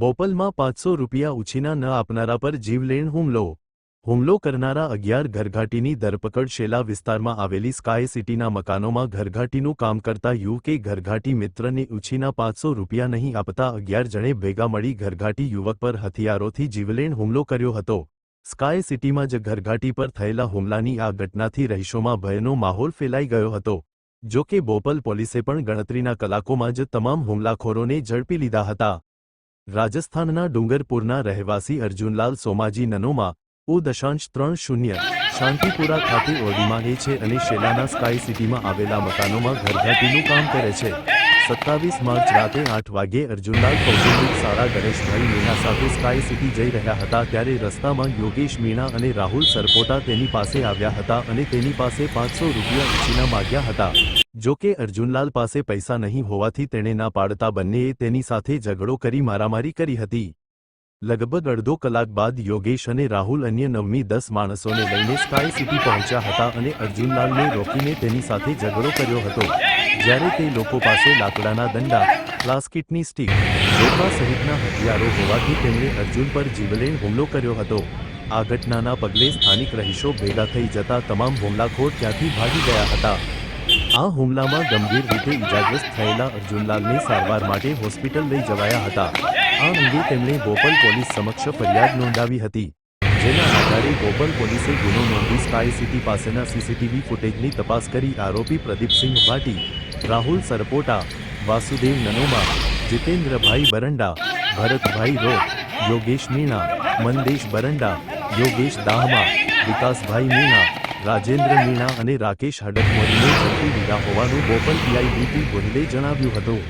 બોપલમાં પાંચસો રૂપિયા ઉછીના ન આપનારા પર જીવલેણ હુમલો. હુમલો કરનારા અગિયાર ઘરઘાટીની ધરપકડ શેલા વિસ્તારમાં આવેલી સ્કાય સિટીના મકાનોમાં ઘરઘાટીનું કામ કરતા યુવકે ઘરઘાટી મિત્રને ઉછીના પાંચસો રૂપિયા નહીં આપતા અગિયાર જણે ભેગા મળી ઘરઘાટી યુવક પર હથિયારોથી જીવલેણ હુમલો કર્યો હતો. સ્કાય સિટીમાં જ ઘરઘાટી પર થયેલા હુમલાની આ ઘટનાથી રહીશોમાં ભયનો માહોલ ફેલાઈ ગયો હતો. જો કે બોપલ પોલીસે પણ ગણતરીના કલાકોમાં જ તમામ હુમલાખોરોને ઝડપી લીધા હતા. રાજસ્થાનના ડુંગરપુરના રહેવાસી અર્જુનલાલ સોમાજી નનોમાં ઓ દશાંશ ત્રણ શૂન્ય, શાંતિપુરા ખાતે ઓડીમાં એ છે અને શેલાના સ્કાય સિટીમાં આવેલા મકાનોમાં ઘરઘાટીનું કામ કરે છે. સત્તાવીસ માર્ચ રાતે આઠ વાગ્યે અર્જુનલાલ કૌશિક સારા ગણેશભાઈ મીણા સાથે સ્કાય સિટી જઈ રહ્યા હતા ત્યારે રસ્તામાં યોગેશ મીણા અને રાહુલ સરપોટા તેની પાસે આવ્યા હતા અને તેની પાસે પાંચસો રૂપિયા ઉછીના માગ્યા હતા. જો કે અર્જુનલાલ પાસે પૈસા નહીં હોવાથી તેણે ના પાડતા બંનેએ તેની સાથે ઝઘડો કરી મારામારી કરી હતી. લગભગ અડધો કલાક બાદ યોગેશ અને રાહુલ અન્ય નવમી દસ માણસોને લઈને સ્કાય સિટી પહોંચ્યા હતા અને અર્જુનલાલને રોકીને તેની સાથે ઝઘડો કર્યો હતો. જ્યારે તે લોકો પાસે લાકડાના દંડા પ્લાસ્કિટની સ્ટીક રોપા સહિતના હથિયારો હોવાથી તેમણે અર્જુન પર જીવલેણ હુમલો કર્યો હતો. આ ઘટનાના પગલે સ્થાનિક રહીશો ભેગા થઈ જતા તમામ હુમલાખોર ત્યાંથી ભાગી ગયા હતા. આ હુમલામાં ગંભીર રીતે ઇજાગ્રસ્ત થયેલા અર્જુનલાલને સારવાર માટે હોસ્પિટલ લઈ જવાયા હતા. આ અંગે તેમણે બોપલ પોલીસ સમક્ષ ફરિયાદ નોંધાવી હતી. જેના આધારે બોપલ પોલીસે ગુનો નોંધી સ્કાય સિટી પાસેના સીસીટીવી ફૂટેજની તપાસ કરી આરોપી પ્રદીપસિંહ ભાટી, રાહુલ સરપોટા, વાસુદેવ નનોમા, જીતેન્દ્રભાઈ બરંડા, ભરતભાઈ રો, યોગેશ મીણા, મંદેશ બરંડા, યોગેશ દાહમા, વિકાસભાઈ મીણા રાજેન્દ્ર મીણા અને રાકેશ હડકમોરીને ઝડપી લીધા હોવાનું બોપલ પીઆઈ બીપી ગોહિલે જણાવ્યું હતું.